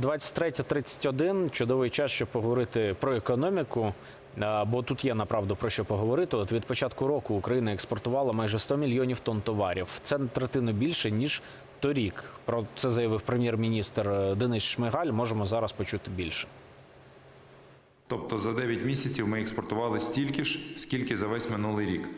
23.31 – чудовий час, щоб поговорити про економіку. Бо тут є направду про що поговорити. От від початку року Україна експортувала майже 100 мільйонів тонн товарів. Це на третину більше ніж торік. Про це заявив прем'єр-міністр е, Денис Шмигаль. Можемо зараз почути більше. Тобто за 9 місяців ми експортували стільки ж, скільки за весь минулий рік.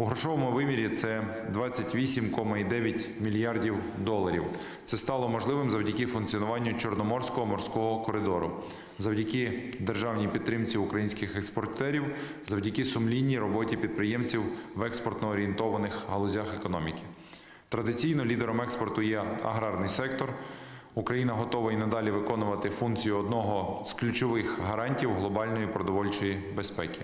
У грошовому вимірі це 28,9 мільярдів доларів. Це стало можливим завдяки функціонуванню Чорноморського морського коридору, завдяки державній підтримці українських експортерів, завдяки сумлінній роботі підприємців в експортно орієнтованих галузях економіки. Традиційно лідером експорту є аграрний сектор. Україна готова і надалі виконувати функцію одного з ключових гарантів глобальної продовольчої безпеки.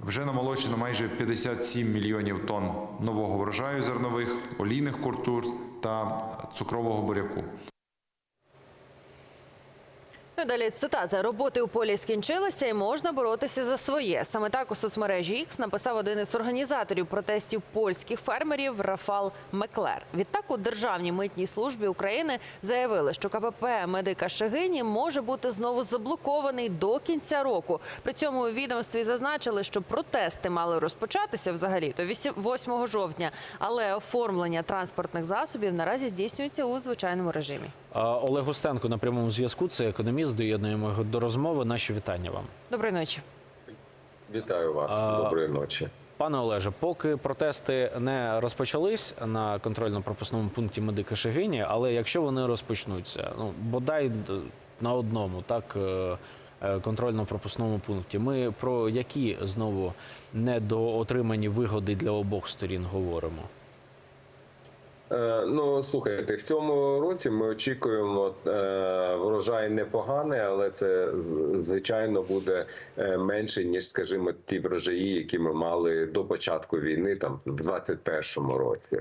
Вже намолочено майже 57 мільйонів тонн нового врожаю зернових, олійних культур та цукрового буряку. Ну, далі цитата роботи у полі скінчилися і можна боротися за своє. Саме так у соцмережі X написав один із організаторів протестів польських фермерів Рафал Меклер. Відтак у державній митній службі України заявили, що КПП медика Шегині може бути знову заблокований до кінця року. При цьому у відомстві зазначили, що протести мали розпочатися взагалі то 8 жовтня, але оформлення транспортних засобів наразі здійснюється у звичайному режимі. Олег Устенко на прямому зв'язку. Це економіст. Доєднуємо його до розмови. Наші вітання вам. Доброї ночі. Вітаю вас. А, Доброї ночі. Пане Олеже, поки протести не розпочались на контрольно-пропускному пункті медика Шегині, але якщо вони розпочнуться, ну бодай на одному, так е, е, контрольно-пропускному пункті, ми про які знову недоотримані вигоди для обох сторін говоримо? Е, ну слухайте, в цьому році ми очікуємо е, врожай непоганий, але це звичайно буде е, менше ніж, скажімо, ті врожаї, які ми мали до початку війни, там в 21-му році.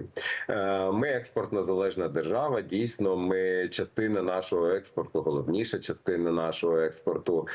Ми експортно залежна держава. Дійсно, ми частина нашого експорту, головніша частина нашого експорту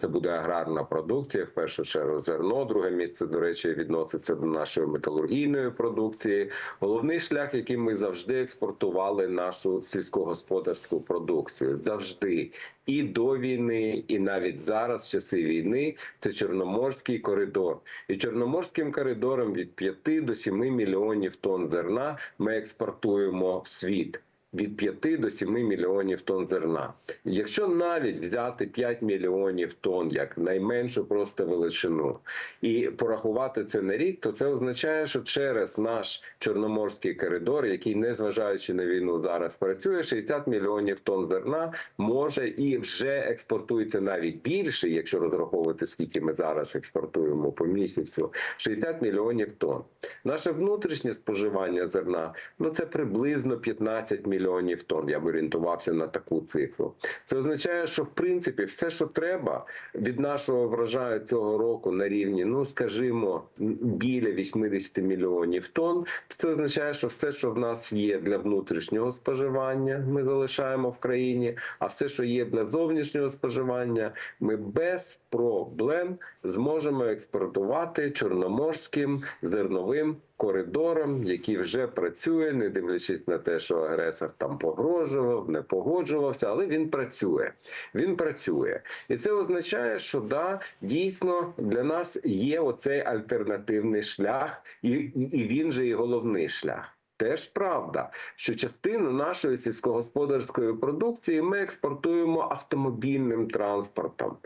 це буде аграрна продукція. В першу чергу зерно. Друге місце, до речі, відноситься до нашої металургійної продукції. Головний шлях, який ми завжди експортували нашу сільськогосподарську продукцію, завжди і до війни, і навіть зараз, в часи війни, це Чорноморський коридор. І Чорноморським коридором від 5 до 7 мільйонів тонн зерна ми експортуємо в світ. Від 5 до 7 мільйонів тонн зерна. Якщо навіть взяти 5 мільйонів тонн як найменшу просто величину і порахувати це на рік, то це означає, що через наш чорноморський коридор, який, незважаючи на війну, зараз працює, 60 мільйонів тонн зерна може і вже експортується навіть більше, якщо розраховувати скільки ми зараз експортуємо по місяцю, 60 мільйонів тонн. Наше внутрішнє споживання зерна ну це приблизно 15 мільйонів тонн. Я б орієнтувався на таку цифру. Це означає, що в принципі все, що треба від нашого врожаю цього року на рівні, ну скажімо, біля 80 мільйонів тонн. Це означає, що все, що в нас є для внутрішнього споживання, ми залишаємо в країні. А все, що є для зовнішнього споживання, ми без проблем зможемо експортувати чорноморським зерновим коридором, який вже працює, не дивлячись на те, що агресор там погрожував, не погоджувався, але він працює. Він працює, і це означає, що да, дійсно для нас є оцей альтернативний шлях, і, і він же і головний шлях. Теж правда, що частину нашої сільськогосподарської продукції ми експортуємо автомобільним транспортом.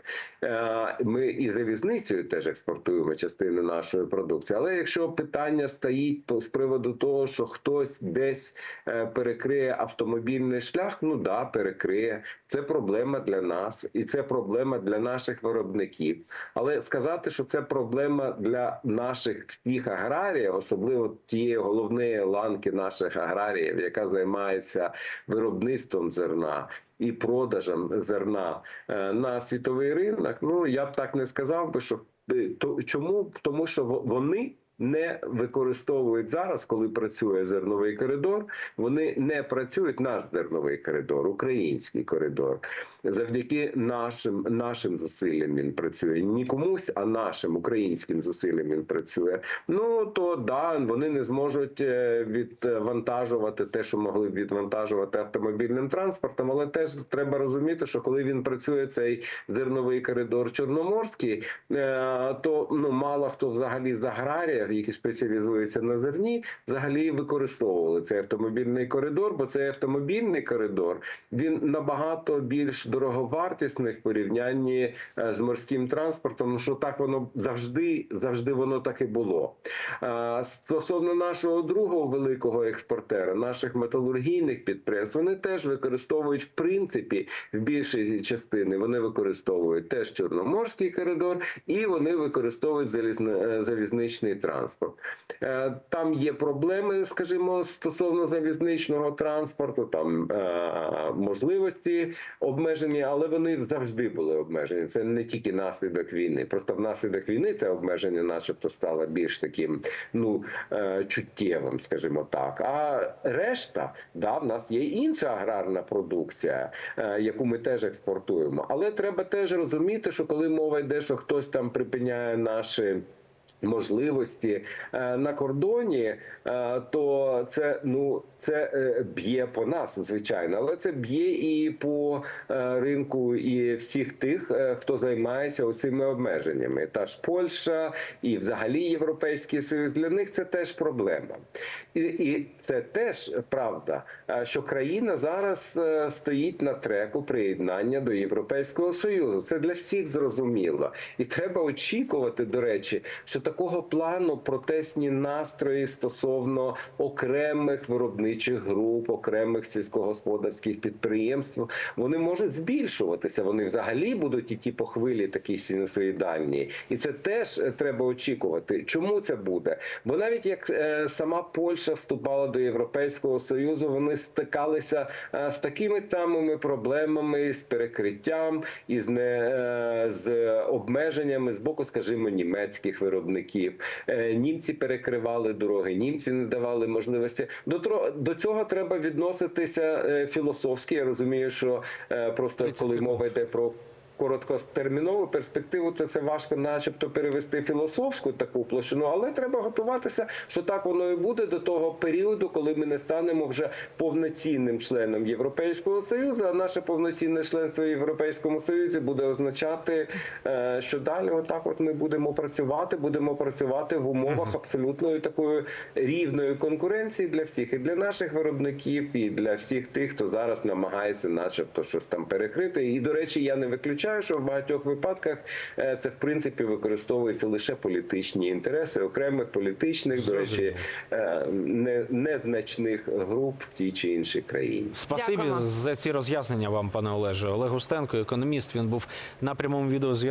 Е, Ми і залізницею теж експортуємо частину нашої продукції. Але якщо питання стоїть то з приводу того, що хтось десь е, перекриє автомобільний шлях, ну да, перекриє. Це проблема для нас, і це проблема для наших виробників. Але сказати, що це проблема для наших всіх аграріїв, особливо тієї головної ланки наших аграріїв, яка займається виробництвом зерна. І продажем зерна е, на світовий ринок, ну я б так не сказав би, що е, то чому? Тому що вони не використовують зараз, коли працює зерновий коридор. Вони не працюють наш зерновий коридор, український коридор. Завдяки нашим нашим зусиллям він працює. Не комусь, а нашим українським зусиллям він працює. Ну то да, вони не зможуть е, відвантажувати те, що могли б відвантажувати автомобільним транспортом, але теж треба розуміти, що коли він працює цей зерновий коридор Чорноморський, е, то ну мало хто взагалі з аграріїв, які спеціалізуються на зерні, взагалі використовували цей автомобільний коридор, бо цей автомобільний коридор він набагато більш дороговартісний в порівнянні е, з морським транспортом. Що так воно завжди, завжди воно так і було. Е, Стосовно нашого другого великого експортера, наших металургійних підприємств, вони теж використовують в принципі в більшій частини. Вони використовують теж чорноморський коридор і вони використовують залізне- е, залізничний транспорт. Там є проблеми, скажімо, стосовно залізничного транспорту, там можливості обмежені, але вони завжди були обмежені. Це не тільки наслідок війни. Просто внаслідок війни це обмеження, начебто, стало більш таким ну е, чуттєвим, скажімо так. А решта, да, в нас є інша аграрна продукція, е, яку ми теж експортуємо. Але треба теж розуміти, що коли мова йде, що хтось там припиняє наші. Можливості е, на кордоні, е, то це ну це е, б'є по нас, звичайно, але це б'є і по ринку і всіх тих, хто займається цими обмеженнями. Та ж Польща і взагалі Європейський Союз для них це теж проблема, і, і це теж правда, що країна зараз стоїть на треку приєднання до Європейського Союзу. Це для всіх зрозуміло, і треба очікувати, до речі, що такого плану протестні настрої стосовно окремих виробничих груп, окремих сільськогосподарських підприємств, вони можуть збільшуватися. Вони взагалі будуть іти по хвилі такій синусоїдальній. І це теж е, треба очікувати. Чому це буде? Бо навіть як е, сама Польща вступала до Європейського Союзу, вони стикалися е, з такими самими проблемами, з перекриттям і з, не, з обмеженнями з боку, скажімо, німецьких виробників. Е, Німці перекривали дороги, німці не давали можливості. До, до цього треба відноситися е, філософськи. Я розумію, що е, просто коли мова йде про короткотермінову перспективу, то це важко, начебто, перевести філософську таку площину, але треба готуватися, що так воно і буде до того періоду, коли ми не станемо вже повноцінним членом Європейського союзу. А наше повноцінне членство в Європейському Союзі буде означати, е, що далі, отак, от ми будемо працювати, будемо працювати в умовах абсолютної такої рівної конкуренції для всіх, і для наших виробників, і для всіх тих, хто зараз намагається, начебто, щось там перекрити. І до речі, я не виключаю, що в багатьох випадках е, це в принципі використовується лише політичні інтереси окремих політичних, до речі, е, не, незначних груп в тій чи іншій країні. Спасибі за ці роз'яснення вам, пане Олеже. Олег Густенко, економіст. Він був на прямому відеозв'язку.